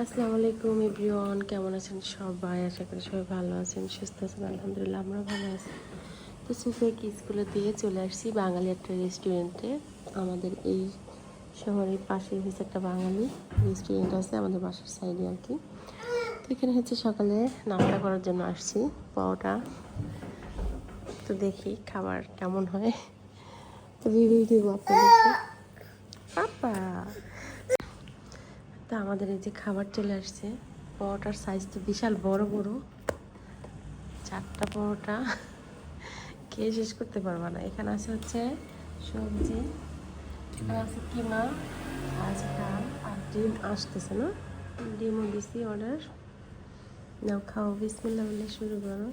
আসসালামু আলাইকুম এভরিওয়ান, কেমন আছেন সবাই? আশা করি সবাই ভালো আছেন, সুস্থ আছেন, আলহামদুলিল্লাহ আমরা ভালো আছি। তো সুফেকে স্কুলে দিয়ে চলে আসছি, বাঙালি একটা রেস্টুরেন্টে আমাদের এই শহরের পাশে হয়েছে একটা বাঙালি রেস্টুরেন্ট আছে, আমাদের বাসার সাইডে আর কি। তো এখানে হচ্ছে সকালে নাস্তা করার জন্য আসছি পাওটা তো দেখি খাবার কেমন হয়। রিভিউ দেবো তা আমাদের এই যে খাবার চলে আসছে, পরোটার সাইজ তো বিশাল বড় বড়। চারটা পরোটা। খেয়ে শেষ করতে পারব না। এখানে আছে হচ্ছে সবজি, এখানে আছে কিমা আছে ডাল আর ডিম আসতেছে না? ডিমও দিছি অর্ডার নাও খাও বিসমিল্লা বলে শুরু করো।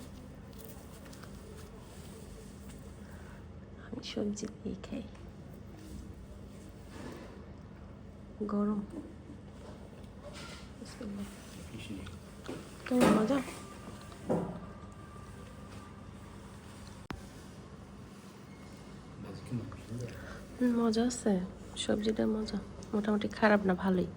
সবজি দিয়ে খাই। গরম। কেমন মজা? মজা আছে? সবজিটা মজা। মোটামুটি খারাপ না ভালোই।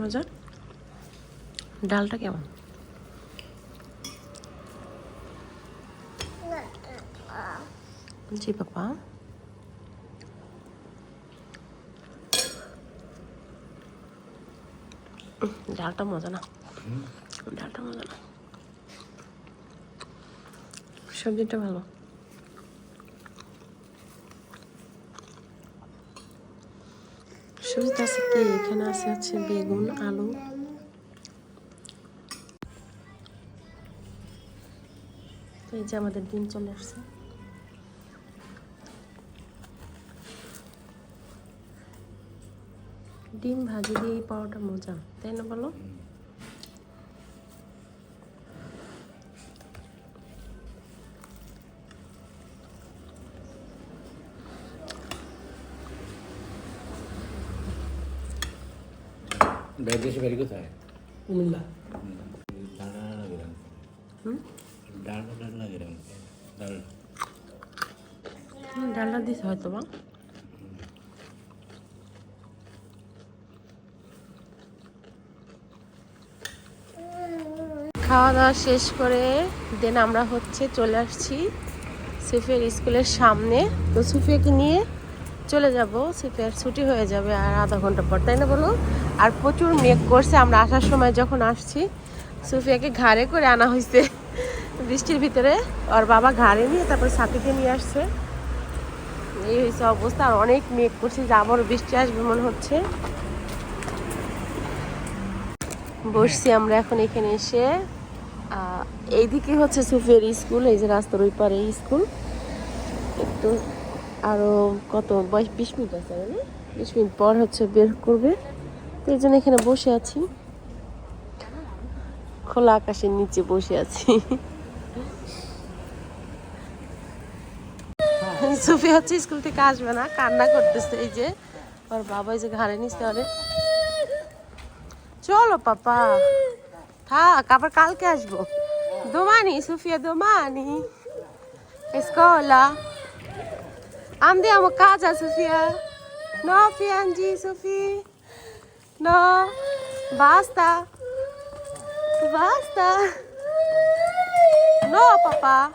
মজা ডালটা কেমন? জি পাপা। ডালটা মজা না? ডালটা মজা না? সবজিটা ভালো? কি? এখানে আছে হচ্ছে বেগুন, আলু। এই যে আমাদের ডিম চলে আসছে। ডিম ভাজি দিয়ে এই পাওয়াটা মজা, তাই না বলো? দেশে বাড়ি কোথায়? কুমিল্লা। ডালটা দিতে হয়তো বা। খাওয়া দাওয়া শেষ করে দেন আমরা হচ্ছে চলে আসছি সুফিয়ার স্কুলের সামনে। তো সুফিয়াকে নিয়ে চলে যাব সুফিয়ার ছুটি হয়ে যাবে আর আধা ঘণ্টা পর, তাই না বলো? আর প্রচুর মেঘ করছে, আমরা আসার সময় যখন আসছি, সুফিয়াকে ঘাড়ে করে আনা হয়েছে বৃষ্টির ভিতরে। ওর বাবা ঘাড়ে নিয়ে তারপর সাথীকে নিয়ে আসছে। এই হয়েছে অবস্থা, আর অনেক মেঘ করছে, যে আবারও বৃষ্টি আসবে মনে হচ্ছে। বসছি আমরা এখন এখানে এসে। এইদিকে হচ্ছে সুফিয়ার স্কুল, এই যে রাস্তার ওই পারে স্কুল। একটু আরও কত, বয়স বিশ মিনিট আছে বিশ মিনিট পর হচ্ছে বের করবে। তো এই জন্য এখানে বসে আছি। খোলা আকাশের নিচে বসে আছি। সুফি হচ্ছে স্কুল থেকে আসবে না, কান্না করতেছে এই যে। ওর বাবা এই যে ঘাড়ে নিচ্ছে অনেক চলো পাপা, থাক, আবার কালকে আসব। domani Sofia domani e Am a casa, Sofia. Não, Fianji, Sofia. Não. Basta. Basta. Não, papá.